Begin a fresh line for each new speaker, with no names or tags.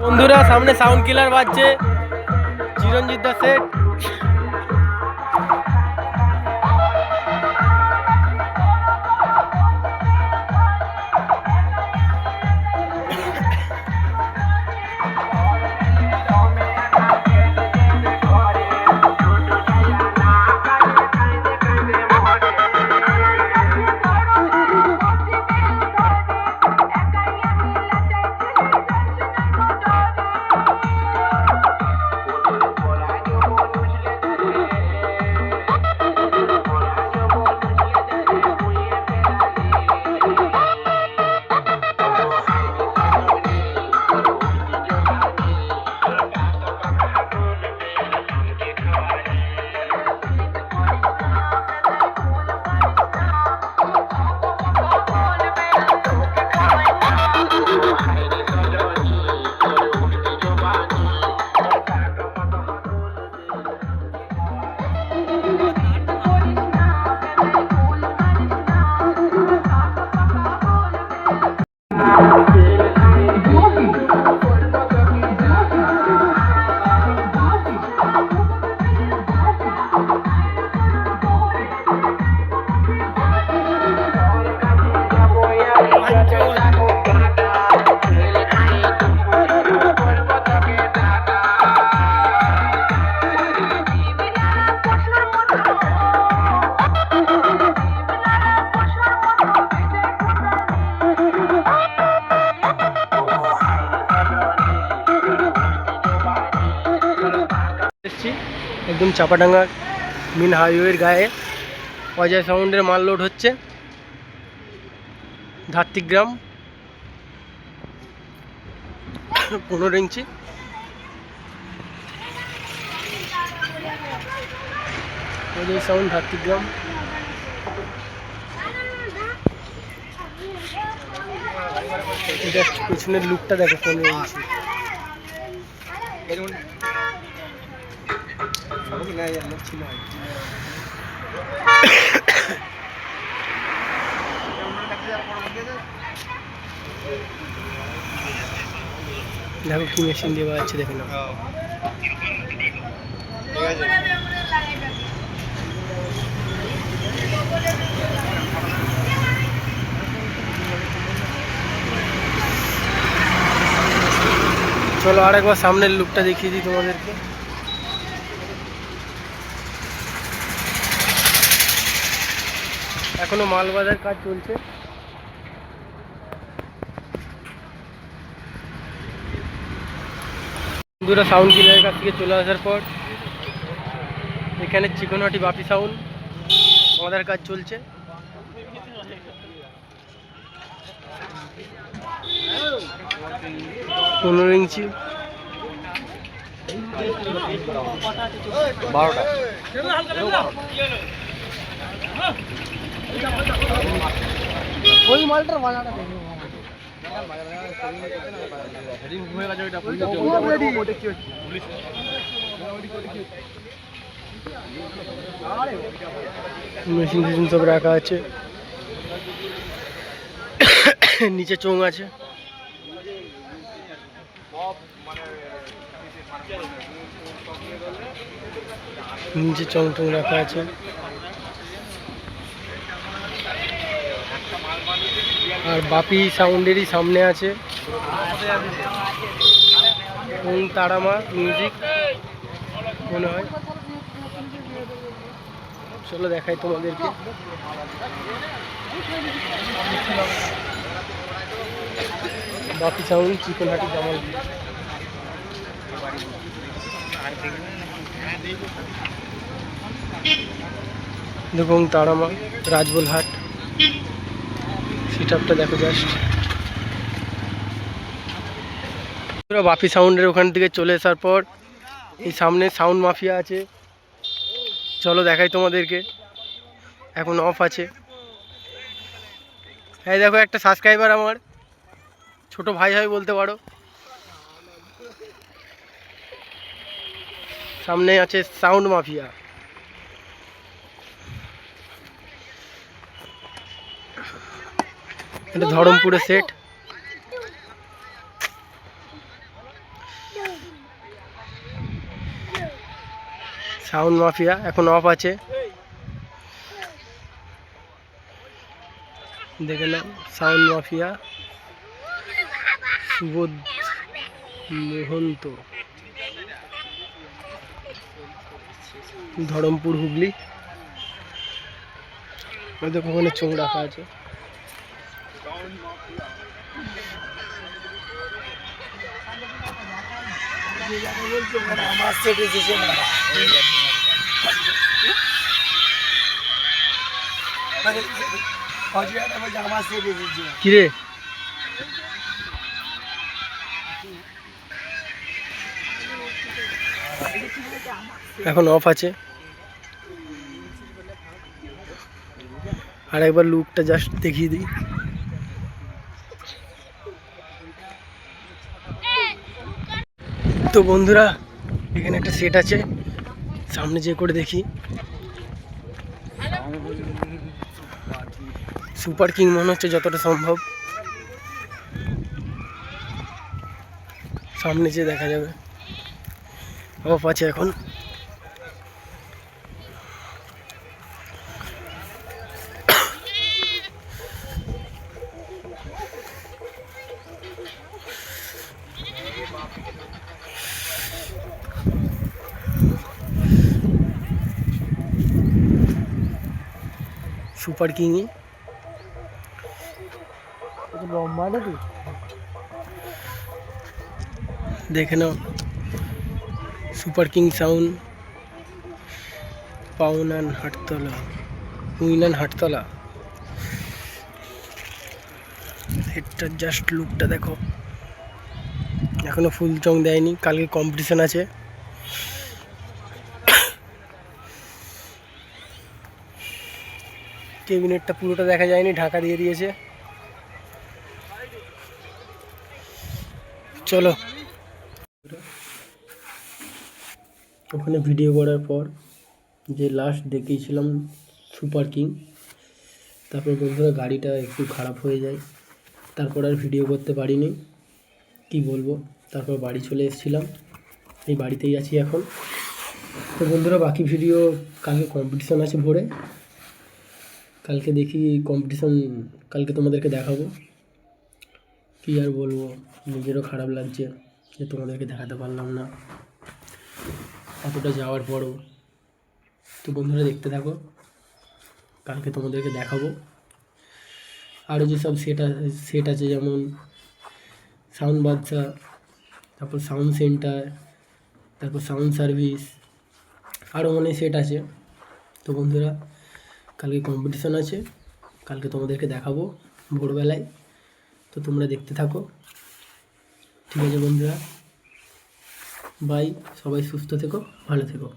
বন্ধুরা সামনে সাউন্ড কিলার বাজছে। চিরঞ্জিত দা একদম চাপাডাঙ্গা মেন হাইওয়ের গায়ে অজয় সাউন্ডের মাল লোড হচ্ছে। ধাত্রিগ্রাম পনেরো ইঞ্চি। অজয় সাউন্ড ধাত্রিগ্রাম পেছনের লুকটা দেখো, পনেরো ইঞ্চি। দেখো কি মেশিন দিয়ে বাজাচ্ছে দেখে না চলো আরেকবার সামনের লুকটা দেখিয়ে দিই তোমাদেরকে। এখনও মাল বাজার কাজ চলছে বন্ধুরা সাউন্ড কিলারের কাছ থেকে চলে আসার পর এখানে চিকনহাটি বাপি সাউন্ড আমাদের কাজ চলছে পনেরো ইঞ্চি
বারোটা
ওই মালটার বাজাটা মেশিন ফেশিন সব রাখা আছে নিচে চোং আছে নিচে চং টং রাখা আছে আর বাপি সাউন্ডেরই সামনে আছে। ওম তারামা মিউজিক মনে হয়। চলো দেখাই তোমাদেরকে। বাপি সাউন্ড, চিকনহাটি জামালপুর দেখুন তারামা, রাজবলহাট। সিট দেখো জাস্ট বাপি সাউন্ডের ওখান থেকে চলে আসার পর এই সামনে সাউন্ড মাফিয়া আছে। চলো দেখাই তোমাদেরকে। এখন অফ আছে। এই দেখো একটা সাবস্ক্রাইবার আমার। ছোট ভাই হয় বলতে পারো। সামনে আছে সাউন্ড মাফিয়া। এটা ধরমপুরের সেট সাউন্ড মাফিয়া এখন অফ আছে। দেখে নাম সাউন্ড মাফিয়া। সুবোধ মোহন্ত। ধরমপুর হুগলি। দেখো ওখানে চোখ রাখা আছে। কিরে? এখন অফ আছে। আর একবার লুকটা জাস্ট দেখিয়ে দিই। তো বন্ধুরা, এখানে একটা সেট আছে। সামনে যে করে দেখি। সুপার কিং মনে হচ্ছে যতটা সম্ভব। সামনে যে দেখা যাবে। অফ আছে এখন। সুপার কিংয়ে
লম্বা নাকি
দেখে নাও। সুপার কিং সাউন্ড পাউনান হাটতলা উইনান হাটতলা। এটার জাস্ট লুকটা দেখো। এখনও ফুল চং দেয়নি কালকে কম্পিটিশন আছে। কেবিনেটটা পুরোটা দেখা যায়নি, ঢাকা দিয়ে দিয়েছে। চলো। ওখানে ভিডিও করার পর যে লাস্ট দেখিয়েছিলাম সুপার কিং তারপর বন্ধুরা গাড়িটা একটু খারাপ হয়ে যায়, তারপর আর ভিডিও করতে পারিনি, কি বলব? তারপর বাড়ি চলে এসেছিলাম, এই বাড়িতেই আছি এখন। তো বন্ধুরা বাকি ভিডিও কালকে কম্পিটিশান আছে ভোরে। কালকে দেখি কম্পিটিশান কালকে তোমাদেরকে দেখাবো। কী আর বলব, নিজেরও খারাপ লাগছে যে তোমাদেরকে দেখাতে পারলাম না। এতটা যাওয়ার পরও। তো বন্ধুরা, দেখতে থাকো। কালকে তোমাদেরকে দেখাবো। আরও যেসব সেট আছে সেট আছে যেমন সাউন্ড বাদশা, তারপর সাউন্ড সেন্টার তারপর সাউন্ড সার্ভিস আরও অনেক সেট আছে। তো বন্ধুরা কালকে কম্পিটিশান আছে, কালকে তোমাদেরকে দেখাবো ভোরবেলায়। তো তোমরা দেখতে থাকো। ঠিক আছে বন্ধুরা। বাই সবাই সুস্থ থেকো, ভালো থেকো।